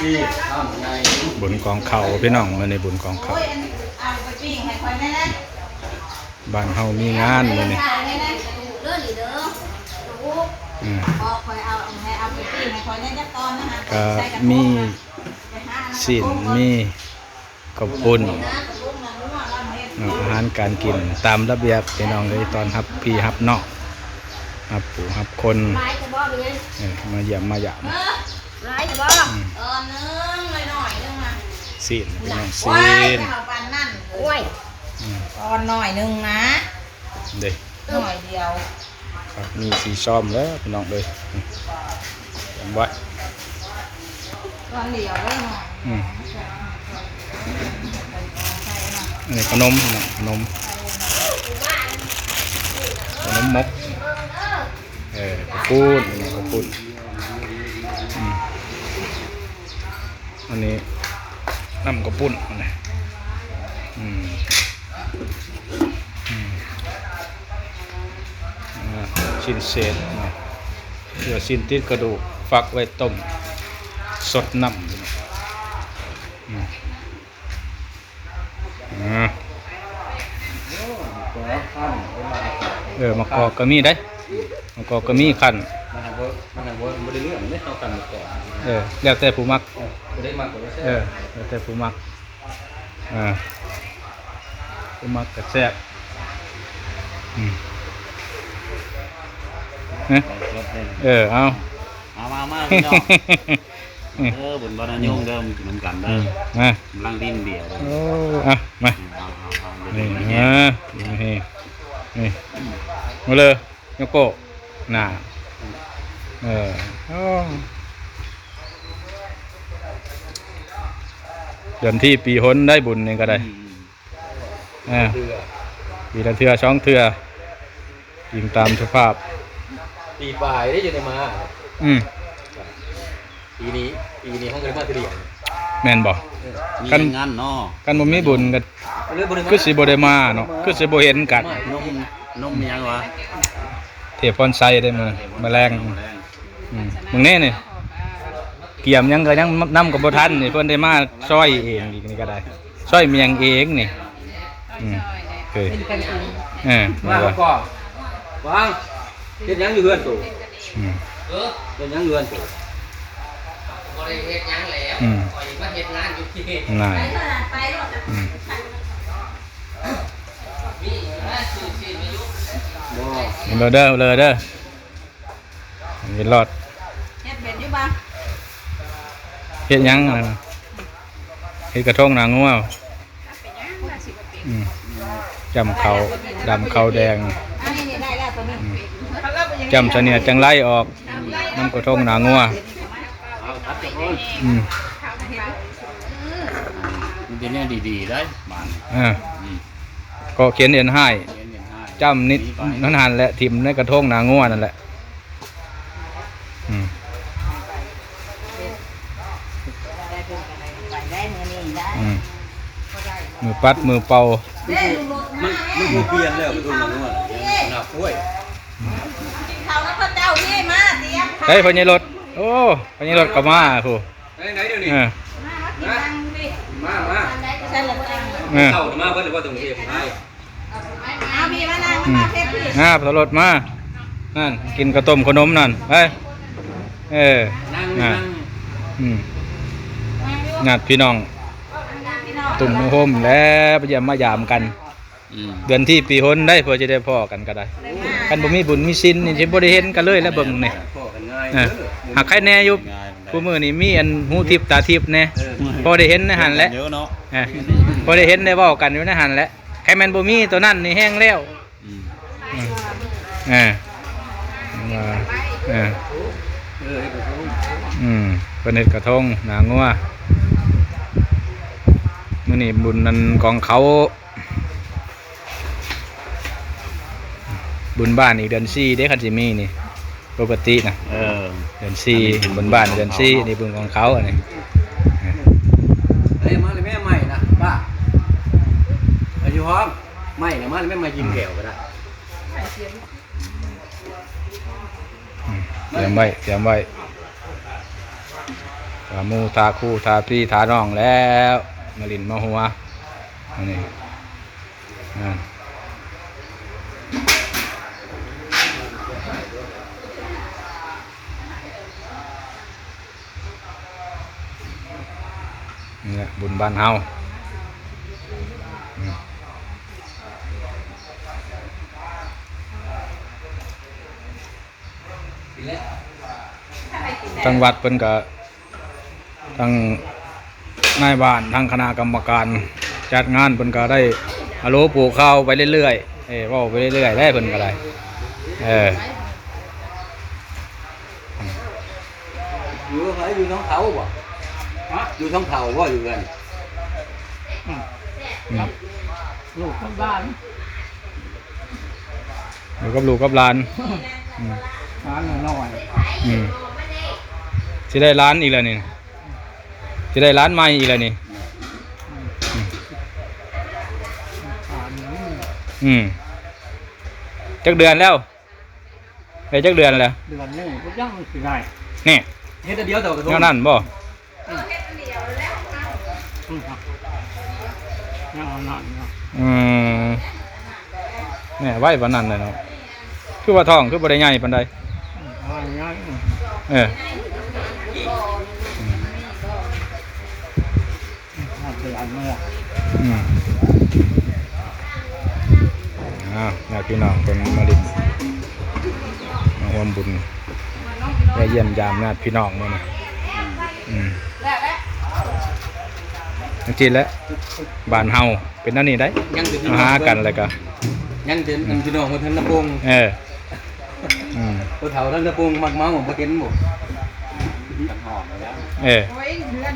ที่ทำในบุญกองเขาพี่น้องมื้อนี้บุญกองเขาโอ้ยอันนี้เอาไปปิ้งให้คอยแน่นะบ้านเฮามีงานมื้อนี้ขายแน่นะเด้อนี่เด้อลูกอืมพอคอยเอาให้เอาไปปิ้งให้คอยแน่จักตอนนะฮะก็ใส่ระทงมีไปหาอัสินมีข้าวปุ้นนะกระปุกนะรู้ว่าเราเฮ็ดเนาะอาหารการกินตามระเบียบพี่น้องเลยตอนรับพี่รับน้องรับปู่รับคนไม้จะบอกเป็นไงเออมาเยี่ย มมาหยามเออไม้จะบอกเออนึงหน่อยหน่อยนึงมาสินพี่น้องสิว้ายนไปเอาปานนั่นโอ้ยอืมตอนหน่อยนึงนะเด้หน่อยเดียวครับมีสีซ้อมแล้วพี่น้องเลยอืมจำไว้ตอนเดียวได้หน่อยอืมอันนี้ขนมพี่น้องขนมขนมมกเออข้าวปุ้นอันนี้ข้าวปุ้น อันนี้น้ำข้าวปุ้นอันนี้อืมชิ้นเศษนะเดี๋ยวชิ้นติดกระดูกฟักไว้ต้ม สดน้ำนเออมะกอกก็มีได้มะกอกก็มีขันมันทำว่ามันทำว่าไม่ได้เรื่องไม่เข้ากันมาก่อน เออแล้วแต่ผู้มักไม่ได้มากกว่าไม่ใช่เออแล้วแต่ผู้มักอ่าผู้มักก็แซ่บอืมเอ๊ะเออเอามามามาพี่น้องเออบุญบารยงเดิมเหมือนกันเด้อือมมากำลังดิ้นเดียวเลยโอ้อะมาเอาเอาเอานี่เดี๋ยวนะนี้นี่นี่มาเลยโยโกะน่ะเออโอ้ เดือนที่ปีหนได้บุญนี่ก็ได้อืมอ่าเรือปีละเทือช่องเทือยิงตามสภาพ ปีปลายได้อยู่ในมา อืมปีนี้ปีนี้ห้องเรียนมาเรียนแม่นบ่มีกันงานเนาะกันบ่มีบุญก็เรื่องบริมาคือสิบ่ได้มาเนาะคือสิบ่เห็นกันนมนมยังวะเทพรไซได้มื้อแมลงอืมมึงแน่นี่ เกี่ยมยังก็ยังนำกับบ่ทันนี่เพิ่นได้มาซอยเองอีกนี่ก็ได้ซอยเมียงเองนี่อืมเคยเออมาว่าก่อนวางเฮ็ดหยังอยู่เฮือนตู่อืมเฮ็ดหยังอยู่เฮือนตู่บริเฮ็ดหยังแล้วอืมปล่อยมาเฮ็ดงานอยู่ที่นี่น่าไปเท่านั้นไปรถอืมมีนะชื่อชื่อไม่รู้บ่เห็นบ่เด้อเลยเด้อเห็นรอด เฮ็ดเป็นอยู่บ้าง เฮ็ดหยังนั่นน่ะเฮ็ดกระทงนางงัวอืมจำเขาดำเขาแดงอันนี้นี่ได้แล้วตัวนี้จำเสนียดจังไรออกน้ำกระทงหนางัวเอาทัดจักคนอืมมันเป็นแนวดีๆได้บ้านอ่าอืมก็เขียนเรียนให้เรียนเรียนให้จำนิดนั่นหันแหละทิมในกระทงหนางัวนั่นแหละ ไปได้มือนี้ได้อืมมือปัดมือเป่าเด้ลุงรถมัมานมันบ่เปลี่ยนแล้วไปดูหนังว่าหน้าป่วยกินข้าวแล้วพระเจ้าพี่มาเตรียมเฮ้ยพญรถโอ้พญรถก็มาครูไหนๆเดี๋ยวนี้เออมากินตังดิมามาใช่ละตังเออเข้ามาเพิ่นว่าตรงเทพให้เอาพี่มานั่งอืมมาเพชรพี่อ่าพรถมานั่นกินกระต้มขนมนั่นไปเออนั่งอ่านั่งอืม ญาติพี่น้องพี่น้อง ตุ่มโฮมแล้วไปเยี่ยมมายามกันอืมเดือนที่ปีหนได้เพื่อจะได้พ่อกันก็ได้กันบ่มีบุญมีศีลนี่สิบ่ได้เห็นกันเลยแล้วเบิ่งนี่พอกันง่ายอะหากใครแน่อยู่ผู้มื้อนี้มีอันหูทิพย์ตาทิพย์แน่พอได้เห็นในหันแหละเยอะเนาะอะพอได้เห็นได้เว้ากันอยู่ในหันแหละใครแม่นบ่มีตัวนั้นนี่แห้งแล้วอืมอืมอ่าว่าอ่าเออให้ไปดูอืมเพิ่นเฮ็ดกระทงหนางัว มื้อนี้บุญนั้นของเขา บุญบ้านอีกเดือนสี่เด้คันสิมีนี่ ปกตินะเออเดือนสี่บุญบ้านเดือนสี่นี่บุญของเขาอันนี้เฮ้ยมาเลยแม่ใหม่นะป้าอายุพร้อมใหม่นะมาเลยแม่มายิ้มแก้วก็ได้อืมเตรียมไว้เตรียมไว้ตาหมูทาคู่ทาพี่ทาน้องแล้ว มาลินมาหัวอันนี้อ่านี่แหละบุญบ้านเฮาอืมทางวัดเพิ่นก็ทาง นายบ้านทางคณะกรรมการจัดงานเพิ่นก็ได้ฮัลโหลปลูกข้าวไปเรื่อยๆเอ้ยเว้าไปเรื่อยๆได้เพิ่นก็ได้เอออยู่ไหนอยู่ท้องเขาบ่อยู่ท้องเขาบ่อยู่กันอืมลูกคนบ้านอยู่กับลูกกับหลานอืมหาหน่อยอืมสิได้ร้านอีกแล้วนี่ สิได้ร้านใหม่อีกแล้วนี่ๆผ่านนี้อืมจักเดือนแล้วไอ้จักเดือนแล้วเดือนหนึงก็ยังสิได้นี่เฮ็ดแต่เดียวแต่กระทงแนวนั้นบ่อืมครับยังเอาหนักเนาะอืมแนี่ไว้ปานนั้นเลยเนาะคือว่าท้องคือบ่ได้ใหญ่ปานใดอืมเอาง่ายๆอืมเออ อาเดือนเมื่ออืมอ้าวญาติพี่น้องเป็นมาลินมาร่วมบุญไปเยี่ยมยามญาติพี่น้องมื้อนี้อืมจริงๆแล้วบ้านเฮาเป็นนั่นนี่ได้ยังถึงมาหากันแล้วก็ยังถึงอันพี่น้องคนทั้งตะปงเอออืมตัวเฒ่าทั้งตะปงมักเมาบ่เห็นบ่เออโอ้ยเดือน